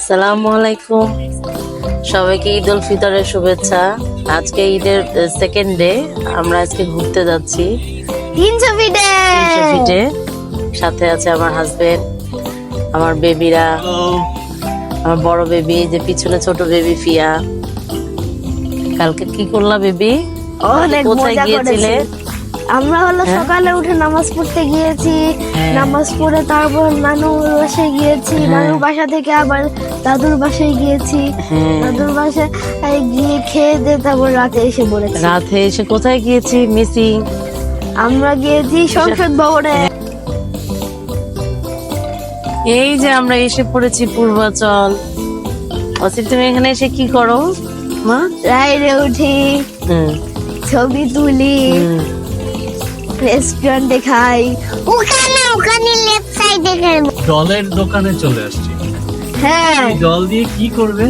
আসসালামু আলাইকুম সবাইকে ঈদ উল ফিতরের শুভেচ্ছা। আজকে ঈদের সেকেন্ড ডে আমরা আজকে ঘুরতে যাচ্ছি। তিনশো ফিটে। ফিটে। সাথে আছে আমার হাজবেন্ড আমার বেবিরা আমার বড় বেবি যে পিছনে ছোট বেবি ফিয়া। কালকে কি করলা বেবি কোথায় গিয়েছিলে? আমরা হলো হ্যাঁ? সকালে উঠে নামাজ পড়তে গিয়েছি। হ্যাঁ। নামাজ পড়ে তারপর নানুর বাসায় গিয়েছি। হ্যাঁ। নানুর বাসা থেকে আবার দাদুর বাসায় গিয়েছি। দাদুর বাসায় গিয়ে খেয়ে দিয়ে তারপর রাতে এসে পড়েছি। রাতে এসে কোথায় গিয়েছি মিসিং? আমরা গিয়েছি সংসদ ভবনে। এই যে আমরা এসে পড়েছি পূর্বাচল। অসিফ তুমি এখানে এসে কি করো? মা? রাইডে উঠি ছবি তুলি। রেস্টুরেন্টে খাই ওখানে ওখানে লেফট সাইডে জলের দোকানে চলে আসছি। হ্যাঁ। জল দিয়ে কি করবে?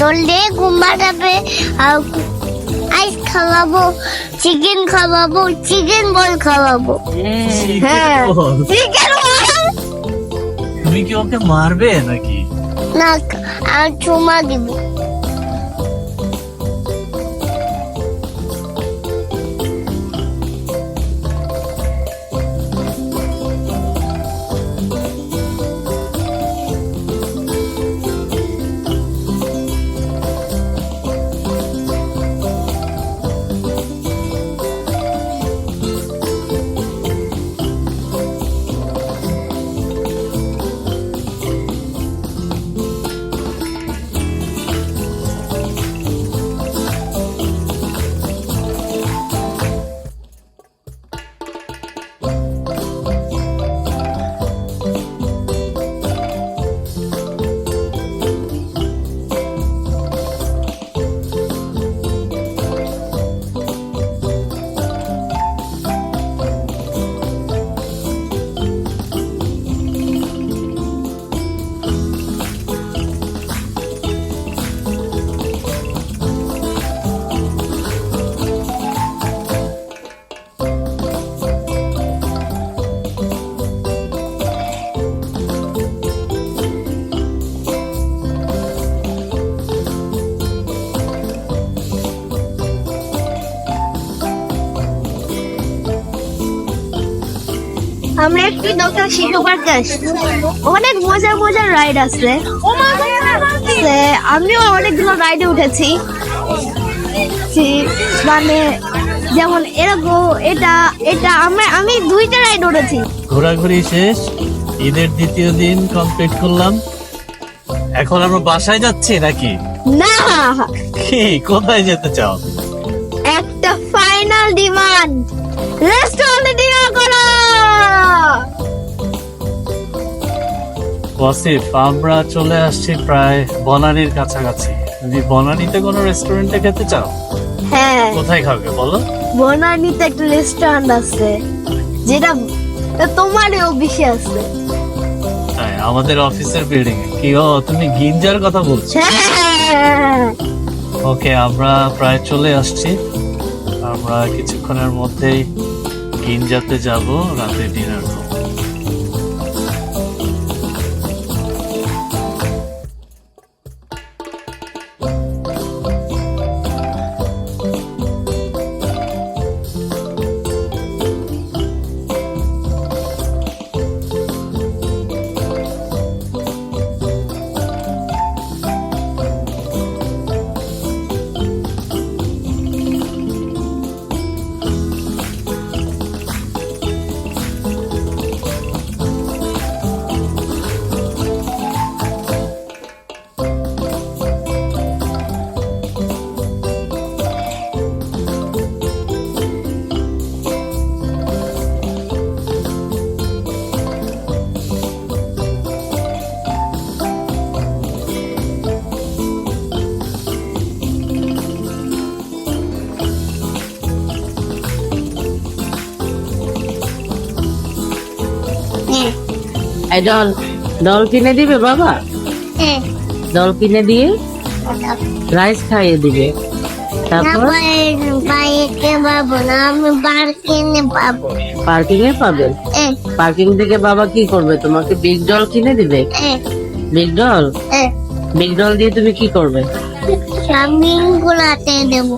দোললে কুম্বা যাবে আর আইস খাওয়াবো চিকেন খাওয়াবো চিকেন বল খাওয়াবো। হ্যাঁ। বল। তুমি কি ওকে মারবে নাকি? না আর চুমা দিব। আমরা একটি দোকান শিশু পার্কে আসছি অনেক মজার মজার রাইড আছে আমিও অনেকগুলো রাইডে উঠেছি মানে যেমন এরকম এটা এটা আমি আমি দুইটা রাইড উঠেছি ঘোরাঘুরি শেষ ঈদের দ্বিতীয় দিন কমপ্লিট করলাম এখন আমরা বাসায় যাচ্ছি নাকি না কোথায় যেতে চাও একটা ফাইনাল ডিমান্ড রেস্টুরেন্টে ডিনার করো। ওয়াসিফ আমরা চলে আসছি প্রায় বনানীর কাছাকাছি। যদি বনানীতে কোনো রেস্টুরেন্টে খেতে চাও? হ্যাঁ। কোথায় খাবে বলো? বনানীতে একটা রেস্টুরেন্ট আছে যেটা আছে। হ্যাঁ আমাদের অফিসের বিল্ডিং এ। কি ও তুমি গিঞ্জার কথা বলছো? হ্যাঁ। ওকে আমরা প্রায় চলে আসছি। আমরা কিছুক্ষণের মধ্যেই গিনজাতে যাব রাতে এই ডল ডল কিনে দিবে বাবা? হ্যাঁ। ডল কিনে দিয়ে রাইস খাইয়ে দিবে। তারপর? পার্কিং এ পাবেন পার্কিং থেকে বাবা কি করবে? তোমাকে বিগ ডল কিনে দিবে? বিগ ডল বিগ ডল দিয়ে তুমি কি করবে? গুলাতে দেবো।